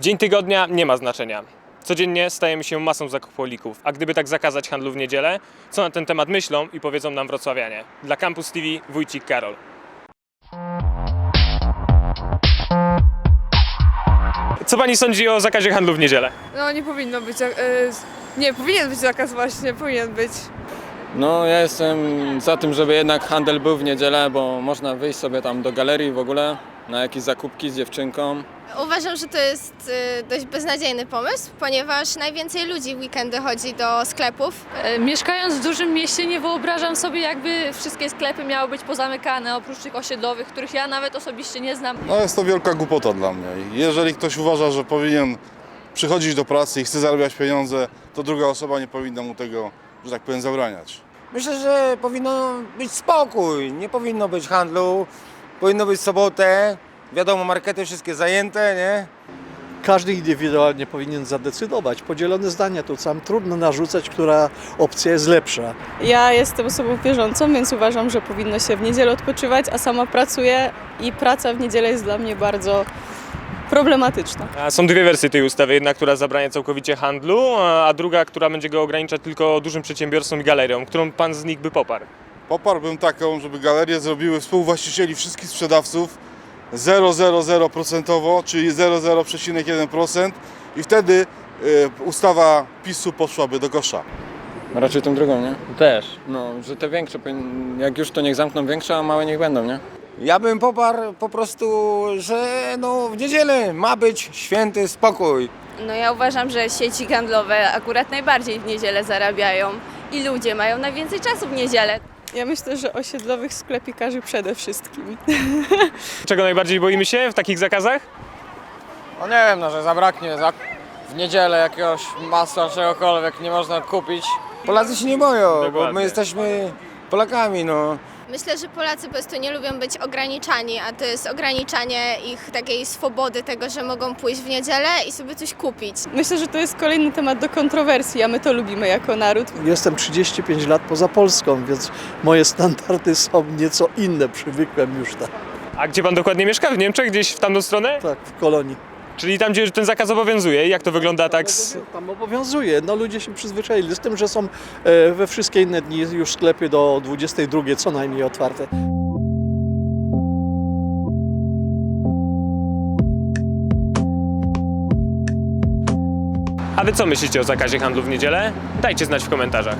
Dzień tygodnia nie ma znaczenia. Codziennie stajemy się masą zakupowników, a gdyby tak zakazać handlu w niedzielę, co na ten temat myślą i powiedzą nam wrocławianie. Dla Campus TV Wójcik Karol. Co pani sądzi o zakazie handlu w niedzielę? No nie powinno być. E, nie, powinien być zakaz właśnie, powinien być. No ja jestem za tym, żeby jednak handel był w niedzielę, bo można wyjść sobie tam do galerii w ogóle na jakieś zakupki z dziewczynką. Uważam, że to jest y, dość beznadziejny pomysł, ponieważ najwięcej ludzi w weekendy chodzi do sklepów. E, Mieszkając w dużym mieście nie wyobrażam sobie, jakby wszystkie sklepy miały być pozamykane, oprócz tych osiedlowych, których ja nawet osobiście nie znam. No jest to wielka głupota dla mnie. Jeżeli ktoś uważa, że powinien przychodzić do pracy i chce zarabiać pieniądze, to druga osoba nie powinna mu tego, że tak powiem, zabraniać. Myślę, że powinno być spokój, nie powinno być handlu, powinno być sobotę, wiadomo, markety wszystkie zajęte, nie? każdy indywidualnie powinien zadecydować. Podzielone zdania to sam trudno narzucać, która opcja jest lepsza. Ja jestem osobą wierzącą, więc uważam, że powinno się w niedzielę odpoczywać, a sama pracuję i praca w niedzielę jest dla mnie bardzo problematyczna. Są dwie wersje tej ustawy. Jedna, która zabrania całkowicie handlu, a a druga, która będzie go ograniczać tylko dużym przedsiębiorstwom i galeriom. Którą pan z nich by poparł? Poparłbym taką, żeby galerie zrobiły współwłaścicieli wszystkich sprzedawców 0,00%, czyli 0,01% i wtedy y, ustawa PiSu poszłaby do kosza. Raczej tą drugą, nie? Też. No, że te większe, jak już to niech zamkną większe, a małe niech będą, nie? Ja bym poparł po prostu, że no w niedzielę ma być święty spokój. No ja uważam, że sieci handlowe akurat najbardziej w niedzielę zarabiają i ludzie mają najwięcej czasu w niedzielę. Ja myślę, że osiedlowych sklepikarzy przede wszystkim. Czego najbardziej boimy się w takich zakazach? No nie wiem, no, że zabraknie za... w niedzielę jakiegoś masła czegokolwiek nie można kupić. Polacy się nie boją, bo Dokładnie. my jesteśmy Polakami, no. Myślę, że Polacy po prostu nie lubią być ograniczani, a to jest ograniczanie ich takiej swobody, tego, że mogą pójść w niedzielę i sobie coś kupić. Myślę, że to jest kolejny temat do kontrowersji, a my to lubimy jako naród. Jestem 35 lat poza Polską, więc moje standardy są nieco inne, przywykłem już tak, A gdzie pan dokładnie mieszka? W Niemczech? Gdzieś w tamtą stronę? tak w kolonii. Czyli tam, gdzie ten zakaz obowiązuje. Jak to wygląda tak z... Tam obowiązuje, no ludzie się przyzwyczaili z tym, że są e, we wszystkie inne dni już sklepy do 22 co najmniej otwarte. A wy co myślicie o zakazie handlu w niedzielę? Dajcie znać w komentarzach.